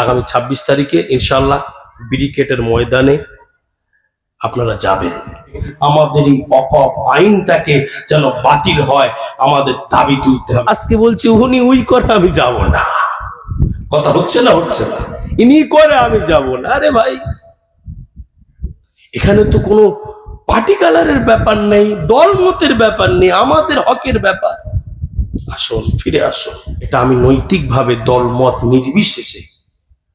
আগামী ছাব্বিশ তারিখে ইনশাল্লাহ ব্রিকেটের ময়দানে আপনারা যাবেন। আমাদের এই অকপ আইনটাকে যেন বাতিল হয়, আমাদের দাবি তুলতে হবে। আজকে বলছি, উনি উই করে আমি যাব না। কথা হচ্ছে না হচ্ছে না? ইনি করে আমি যাব না। আরে ভাই, এখানে তো কোনো পার্টি কালারের ব্যাপার নেই দলমতের ব্যাপার নেই, আমাদের হকের ব্যাপার। আসুন, ফিরে আসুন। এটা আমি নৈতিকভাবে দলমত নির্বিশেষে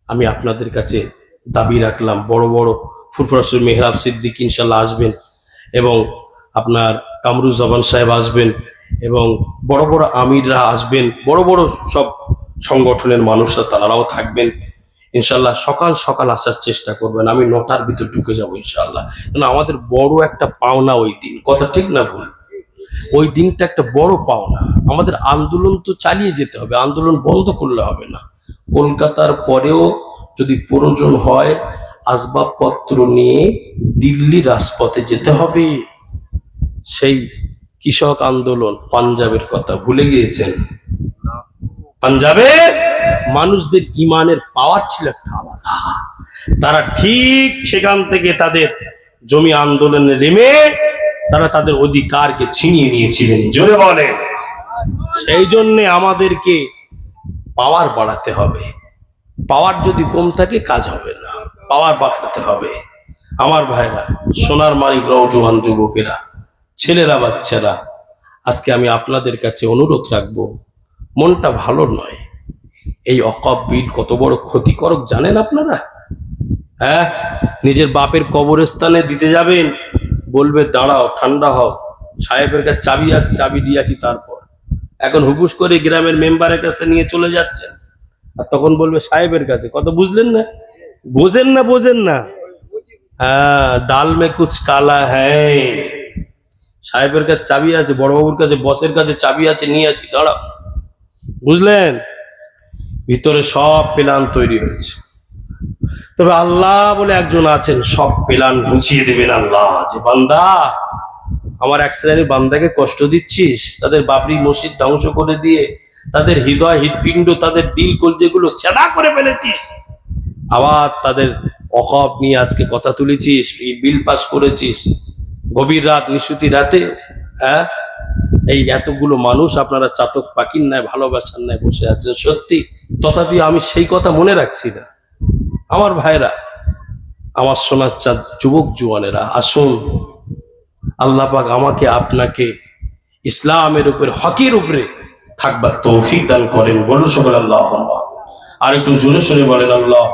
আমি আপনাদের কাছে দাবি রাখলাম, বড় বড় ফুরফুরাসুর মেহরাব সিদ্দিক ইনশাল্লাহ আসবেন এবং আপনার কামরুজ্জামান সাহেব আসবেন এবং বড় বড় আমিররা আসবেন, বড় বড় সব সংগঠনের মানুষরা তারাও থাকবেন। ইনশাল্লাহ সকাল সকাল আসার চেষ্টা করবেন, আমি নটার ভিতর ঢুকে যাব ইনশাল্লাহ। কারণ আমাদের বড় একটা পাওনা ওই দিন, কথা ঠিক না ভুল? ওই দিনটা একটা বড় পাওনা। আমাদের আন্দোলন তো চালিয়ে যেতে হবে, আন্দোলন বন্ধ করলে হবে না। কলকাতার পরেও যদি প্রয়োজন হয় আসবাবপত্র নিয়ে দিল্লি রাজপথে যেতে হবে। সেই কৃষক আন্দোলন পাঞ্জাবের কথা ভুলে গিয়েছেন। পাঞ্জাবে মানুষদের ইমানের পাওয়ার ছিল একটা আলাদা। তারা ঠিক সেখান থেকে তাদের জমি আন্দোলনে নেমে তারা তাদের অধিকারকে ছিনিয়ে নিয়েছিলেন। জোরে বলে সেই জন্যে আমাদেরকে পাওয়ার বাড়াতে হবে। পাওয়ার যদি কম থাকে, কাজ হবে না। পাওয়ার বাড়াতে হবে। আমার ভাইরা, সোনার মালিক জোয়ান যুবকেরা, ছেলেরা, বাচ্চারা, আজকে আমি আপনাদের কাছে অনুরোধ রাখব, মনটা ভালো নয়। এই অকপ বিল কত বড় ক্ষতিকারক জানেন আপনারা? হ্যাঁ? নিজের বাপের কবরস্থানে দিতে যাবেন, বলবে, দাঁড়াও, ঠান্ডা হও। সাহেবের কাছে চাবি আছে, চাবি দিয়ে আসি তারপর। এখন হুকুস করে গ্রামের মেম্বারের কাছে নিয়ে চলে যাচ্ছেন আর তখন বলবে, সাহেবের কাছে। কত বুঝলেন না? বোঝেন না বোঝেন না। হ্যাঁ ডাল মে কুচ কালা হ্যাঁ সাহেবের কাছে চাবি আছে, বড়বাবুর কাছে, বসের কাছে চাবি আছে, নিয়ে আসি, দাঁড়াও। বুঝলেন? ভিতরে সব প্ল্যান তৈরি হয়েছে। তবে আল্লাহ বলে একজন আছেন, সব প্ল্যান ঘুচিয়ে দেবেন আল্লাহ। যে বান্দা আমার এক শ্রেণির বান্দাকে কষ্ট দিচ্ছিস? তাদের বাবরি মসজিদ ধ্বংস করে দিয়ে তাদের হৃদয় হৃদপিণ্ড তাদের দিল যেগুলো সেদা করে ফেলেছিস। আবার তাদের অকপ নিয়ে আজকে কথা তুলেছিস বিল পাস করেছিস। গভীর রাত, নিশুতি রাতে হ্যাঁ? এই এতগুলো মানুষ আপনারা চাতক পাখির ন্যায়, ভালোবাসার ন্যায় বসে আছে। সত্যি, তথাপি আমি সেই কথা মনে রাখছি না। আমার ভাইরা, আমার সোনার চাঁদ যুবক জুয়ানেরা আসুন। আল্লাহ পাক আমাকে, আপনাকে ইসলামের উপরে, হকের উপরে থাকবার তৌফিক দান করেন। বলুন সবাই আল্লাহ আর একটু জোরে সরে বলেন আল্লাহ